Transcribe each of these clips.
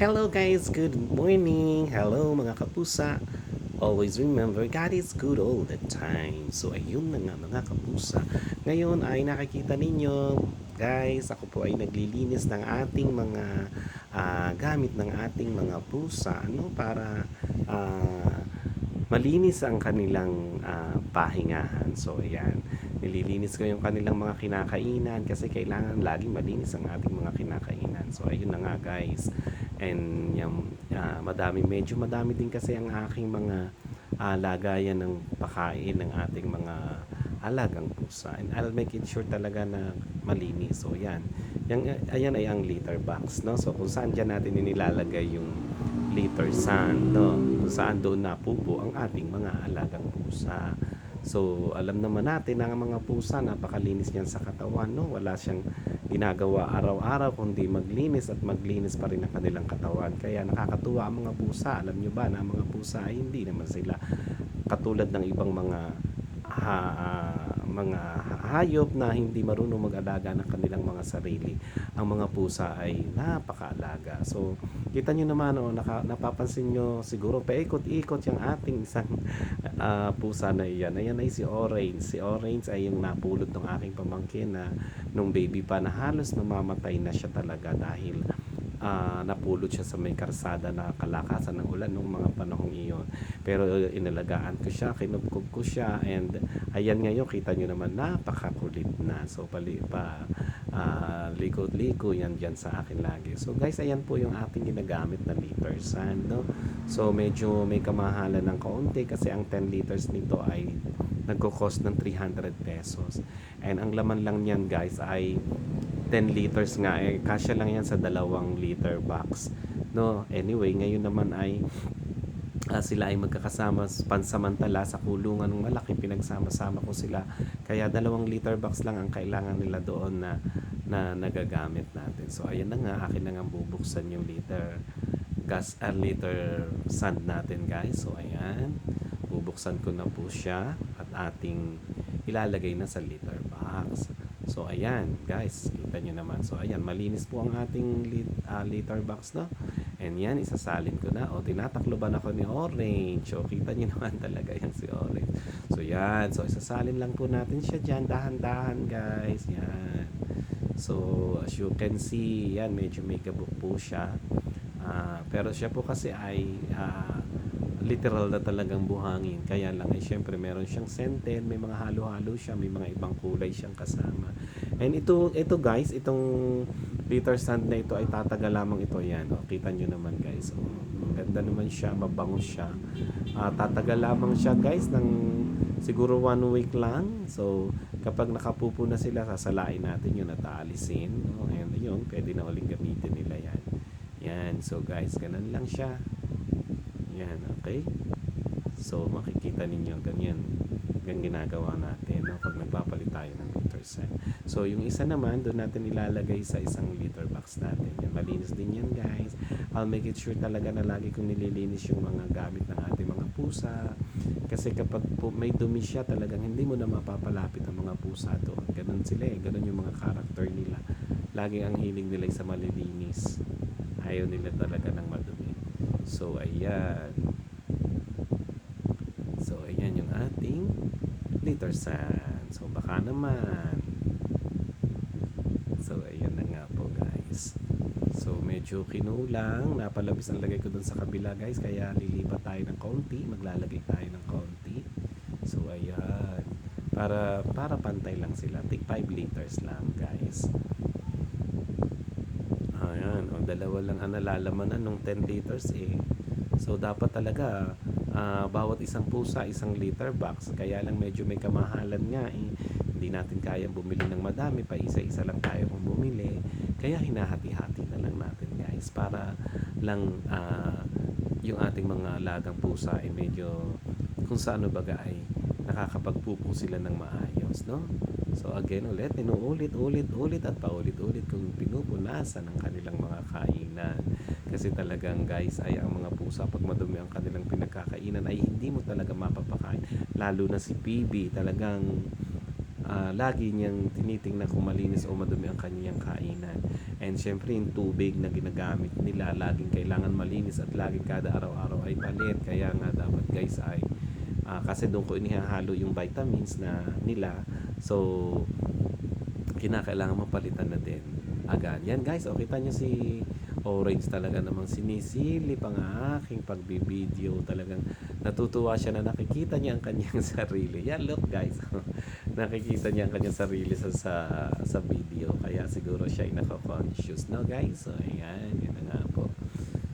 Hello guys, good morning. Hello mga kapusa. Always remember, God is good all the time. So ayun na nga mga kapusa. Ngayon ay nakikita ninyo, guys, ako po ay naglilinis ng ating mga ah, gamit ng ating mga pusa ano para ah, malinis ang kanilang ah, pahingahan. So ayan, nililinis ko yung kanilang mga kinakainan kasi kailangan laging malinis ang ating mga kinakainan. So ayun na nga guys. And yung ah, madami, medyo madami din kasi ang aking mga lagayan ng pakain ng ating mga alagang pusa. And I'll make it sure talaga na malinis. So yan. Yang, ayan ay ang litter box. No? So kung saan dyan natin inilalagay yung litter sand. No? Kung saan doon napupo ang ating mga alagang pusa. So, alam naman natin na ang mga pusa, napakalinis niyan sa katawan, no? Wala siyang ginagawa araw-araw kundi maglinis at maglinis pa rin ang kanilang katawan. Kaya nakakatuwa ang mga pusa. Alam nyo ba na ang mga pusa ay hindi naman sila katulad ng ibang mga ha, ah, mga hayop na hindi marunong mag-alaga ng kanilang mga sarili. Ang mga pusa ay napakaalaga. So, kita nyo naman, oh, naka, napapansin nyo siguro, paikot-ikot yung ating isang ah, pusa na iyan. Ayan ay si Orange. Si Orange ay yung napulot ng aking pamangkin na nung baby pa na halos namamatay na siya talaga dahil ah, napulot siya sa may karsada na kalakasan ng ulan nung mga panahong iyon. Pero uh, inalagaan ko siya, kinubkob ko siya and ayan ngayon kita nyo naman napakakulit na. So pali pa ah, likod-liko yan dyan sa akin lagi. So guys, ayan po yung ating ginagamit na liter sand. No? So medyo may kamahalan ng kaunti kasi ang 10 liters nito ay nagko-cost ng 300 pesos. And ang laman lang niyan guys ay 10 liters nga. Eh kasya lang yan sa dalawang liter box. No? Anyway ngayon naman ay ah, sila ay magkakasama pansamantala sa kulungan. Ng malaki pinagsama-sama ko sila. Kaya dalawang liter box lang ang kailangan nila doon na na nagagamit natin. So ayan na nga akin na nga bubuksan yung liter gas a liter sand natin guys. So ayan. Bubuksan ko na po siya ating ilalagay na sa liter box So ayan guys, kita nyo naman. So ayan, malinis po ang ating lit, ah, liter box no. And yan, isasalin ko na. O tinatakloban ako ni Orange. O kita nyo naman talaga yan si Orange. So yan, so isasalin lang po natin siya dyan. Dahan-dahan guys. Yan. So as you can see, yan, medyo may gabok po siya. Ah, pero siya po kasi ay ah, literal na talagang buhangin. Kaya lang ay syempre meron siyang senten, may mga halo-halo siya, may mga ibang kulay siyang kasama. And ito, ito guys, itong liter sand na ito ay tatagal lamang ito yan. O, kita nyo naman guys. O, ang ganda naman siya, mabango siya. Ah, tatagal lamang siya guys ng siguro one week lang. So, kapag nakapupo na sila, sasalain natin yun at aalisin. No? And yun, pwede na uling gamitin nila yan. Yan. So guys, ganun lang siya. Yan, okay? So, makikita ninyo, ganyan. Ganyan ginagawa natin no? pag nagpapalit tayo ng liter sand. So, yung isa naman, doon natin ilalagay sa isang liter box natin. Yan, malinis din yan, guys. I'll make it sure talaga na lagi kong nililinis yung mga gamit ng ating mga pusa. Kasi kapag po may dumi siya, talagang hindi mo na mapapalapit ang mga pusa doon. Ganun sila eh. Ganun yung mga character nila. Lagi ang hiling nila sa malilinis. Ayaw nila talaga ng madumi. So, ayan. So, ayan yung ating liter sand. So, baka naman. So, ayan na nga po, guys. So, medyo kinulang. Napalabis ang lagay ko dun sa kabila, guys. Kaya, lilipat tayo ng konti. Maglalagay tayo ng konti. So, ayan. Para, para pantay lang sila. Take 5 liters lang, guys. Dalawa lang ang nalalamanan ng 10 liters eh. So dapat talaga ah, bawat isang pusa isang liter box. Kaya lang medyo may kamahalan nga eh. Hindi natin kayang bumili ng madami pa isa-isa lang tayo kung bumili. Kaya hinahati-hati na lang natin guys para lang ah, yung ating mga alagang pusa ay medyo kung sa ano baga ay nakakapagpupo sila ng maayos, no? So again ulit, inuulit, ulit, ulit at paulit-ulit kung pinupunasan ang kanilang mga kainan. Kasi talagang guys ay ang mga pusa pag madumi ang kanilang pinagkakainan ay hindi mo talaga mapapakain. Lalo na si PB talagang ah, lagi niyang tinitingnan kung malinis o madumi ang kanyang kainan. And syempre yung tubig na ginagamit nila laging kailangan malinis at laging kada araw-araw ay palit. Kaya nga dapat guys ay ah, kasi doon ko inihahalo yung vitamins na nila. So kinakailangan mapalitan na din agad. Yan guys, o kita nyo si Orange talaga namang sinisilip ang aking pagbibideo. Talagang natutuwa siya na nakikita niya ang kanyang sarili. Yan, look guys. nakikita niya ang kanyang sarili sa, sa, sa video. Kaya siguro siya ay naka-conscious. No guys? So, ayan. Yan na nga po.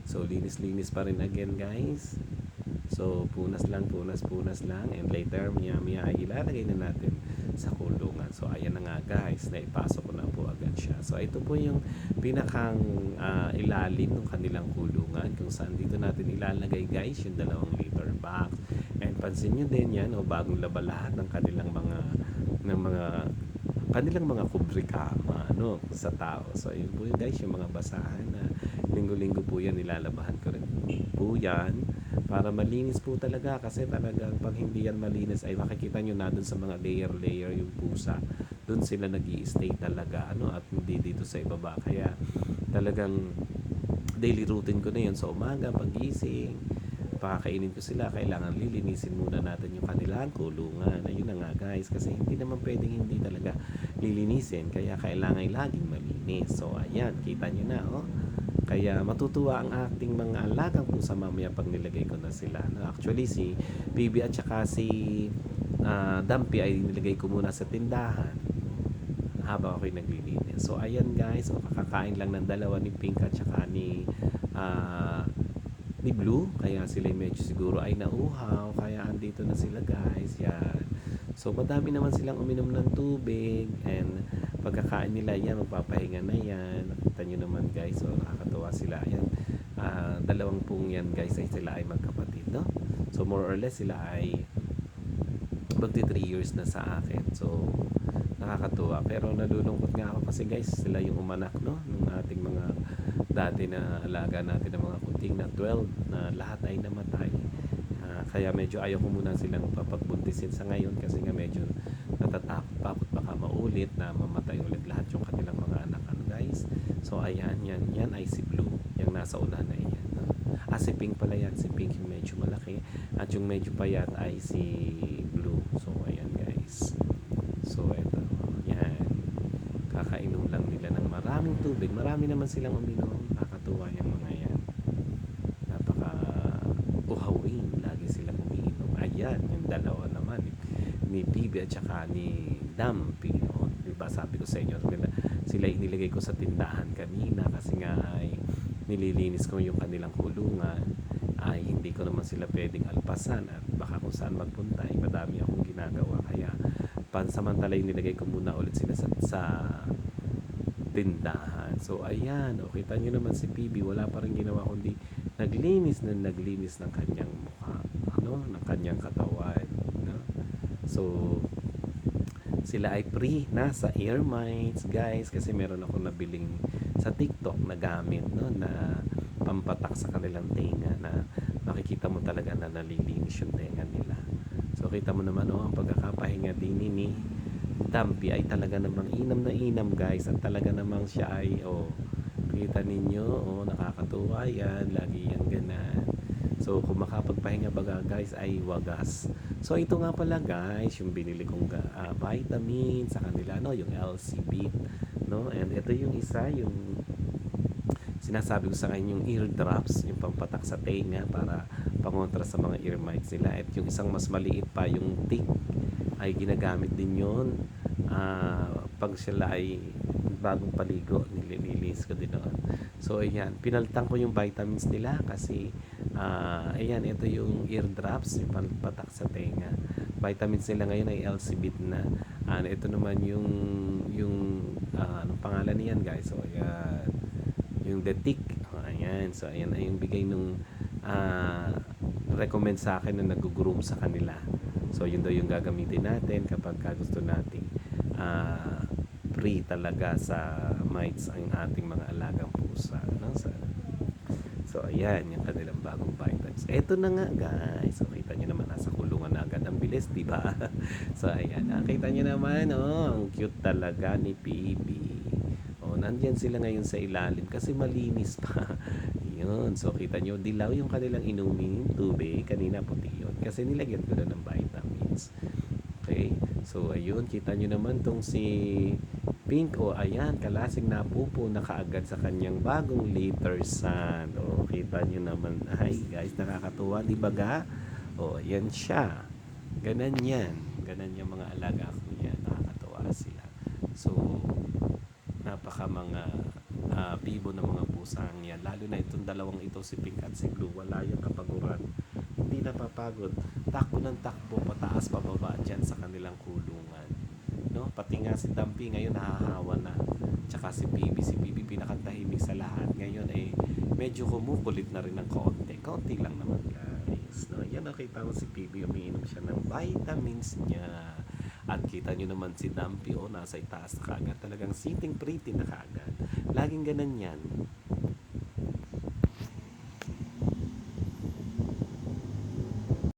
So, linis-linis pa rin again guys. So, punas lang, punas, punas lang. And later, maya-maya ay ilalagay na natin sa kulungan. So, ayan na nga guys. Naipasok ko na po agad siya. So, ito po yung pinakang ah, ilalim ng kanilang kulungan. Kung saan dito natin ilalagay guys yung dalawang liter box. And pansin nyo din yan, o bagong laba lahat ng kanilang mga ng mga kanilang mga kubrikama ano, sa tao. So, yun po yun guys, yung mga basahan na linggo-linggo po yan, nilalabahan ko rin po yan para malinis po talaga. Kasi talagang pag hindi yan malinis ay makikita nyo na dun sa mga layer-layer yung pusa dun sila nag stay talaga ano at hindi dito sa ibaba. Kaya talagang daily routine ko na yun. Sa umaga pagising pakakainin ko sila. Kailangan lilinisin muna natin yung kanilang kulungan. Ayun na nga guys. Kasi hindi naman pwedeng hindi talaga lilinisin. Kaya kailangan laging malinis. So ayan. Kita nyo na oh kaya matutuwa ang ating mga alagang pusa mamaya pag nilagay ko na sila. Actually, si Bibi at saka si ah, Dumpy ay nilagay ko muna sa tindahan habang ako'y naglilinis. So, ayan guys. O, kakakain lang ng dalawa ni Pink at saka ni ah, ni Blue. Kaya sila medyo siguro ay nauhaw. Kaya andito na sila guys. Yan. So, madami naman silang uminom ng tubig. And pagkakain nila yan, magpapahinga na yan. Nakita nyo naman guys. So, nakakatuwa sila. Yan. Ah, dalawang pong yan guys ay sila ay magkapatid. No? So, more or less sila ay magti 3 years na sa akin. So, nakakatuwa. Pero nalulungkot nga ako kasi guys, sila yung umanak, no? Nung ating mga dati na alaga natin ng mga kuting na 12 na lahat ay namatay. Ah, kaya medyo ayaw ko muna silang papagbuntisin sa ngayon kasi nga medyo natatakot pa ako't baka maulit na mamatay ulit lahat yung kanilang mga anak ano guys. So ayan, yan, yan ay si Blue, yung nasa unahan na yan. No? Ah, si Pink pala yan, si Pink yung medyo malaki at yung medyo payat ay si Blue. So ayan guys. So eto, yan. Kakainom lang nila ng maraming tubig. Marami naman silang uminom. Nakakatuwa yung mga yan. Napaka uhawin. Lagi silang umiinom. Ayan, yung dalawa naman. Ni, Bibi at saka ni Dumpy. O, diba sabi ko sa inyo, sila, inilagay ko sa tindahan kanina kasi nga ay nililinis ko yung kanilang kulungan ay hindi ko naman sila pwedeng alpasan at baka kung saan magpunta ay madami akong ginagawa kaya pansamantala yung nilagay ko muna ulit sila sa, sa tindahan. So, ayan. O, kita nyo naman si PB. Wala pa rin ginawa kundi naglinis na naglinis ng kanyang mukha. Ano? Ng kanyang katawan. No? So, sila ay free na sa ear mites, guys. Kasi meron ako nabiling sa TikTok na gamit, no? Na pampatak sa kanilang tenga na makikita mo talaga na nalilinis yung tenga nila. So, kita mo naman, oh, ang pagkakapahinga din ni Dumpy ay talaga namang inam na inam guys at talaga namang siya ay oh kita ninyo oh nakakatuwa yan lagi yan ganan so kung makapagpahinga baga guys ay wagas so ito nga pala guys yung binili kong uh, vitamin sa kanila no? Yung LCB no? And ito yung isa yung sinasabi ko sa kanya yung eardrops yung pampatak sa tenga para pangontra sa mga ear mites nila. At yung isang mas maliit pa yung tick ay ginagamit din yun ah pag sila ay bagong paligo nililinis ko din noon. So ayan pinalitan ko yung vitamins nila kasi ah ayan ito yung eardrops yung pampatak sa tenga. Vitamins nila ngayon ay LCBit na. Ah ito naman yung yung ah, anong pangalan niyan guys? So ayan. Yung the tick oh, ayan. So ayan ay yung bigay nung ah, recommend sa akin na nag-groom sa kanila. So yun daw yung gagamitin natin kapag ka gusto nating ah, free talaga sa mites ang ating mga alagang pusa. No? Sa, so ayan, yung kanilang bagong vitamins. Eto na nga guys. So kita nyo naman nasa kulungan na agad. Ang bilis, di ba? so ayan, nakita nyo naman, oh, ang cute talaga ni PB. Oh, nandyan sila ngayon sa ilalim kasi malinis pa. Yun. So, kita nyo, dilaw yung kanilang inumin tubig. Kanina puti yun. Kasi nilagyan ko na ng vitamins. Okay? So, ayun. Kita nyo naman tong si Pink. O, ayan. Kalasing napupo na kaagad sa kanyang bagong later sun. O, kita nyo naman. Ay, guys, nakakatuwa. Di ba ga? O, yan siya. Ganan yan. Ganan yung mga alaga ko niya. Nakakatuwa sila. So, napaka mga ah, bibo ng mga pusang yan. Lalo na itong dalawang ito, si Pink at si Blue. Wala yung kapaguran. Hindi napapagod. Takbo ng takbo, pataas pababa dyan sa kanilang kulungan. Pati nga si Dumpy ngayon nahahawa na. Tsaka si Bibi, si Bibi pinakatahimik sa lahat. Ngayon eh, medyo kumukulit na rin ng konti. Konti lang naman guys. No? Yan nakita ko si Bibi, umiinom siya ng vitamins niya. At kita nyo naman si Dumpy, oh, nasa itaas na kaagad. Talagang sitting pretty na kaagad. Laging ganun yan.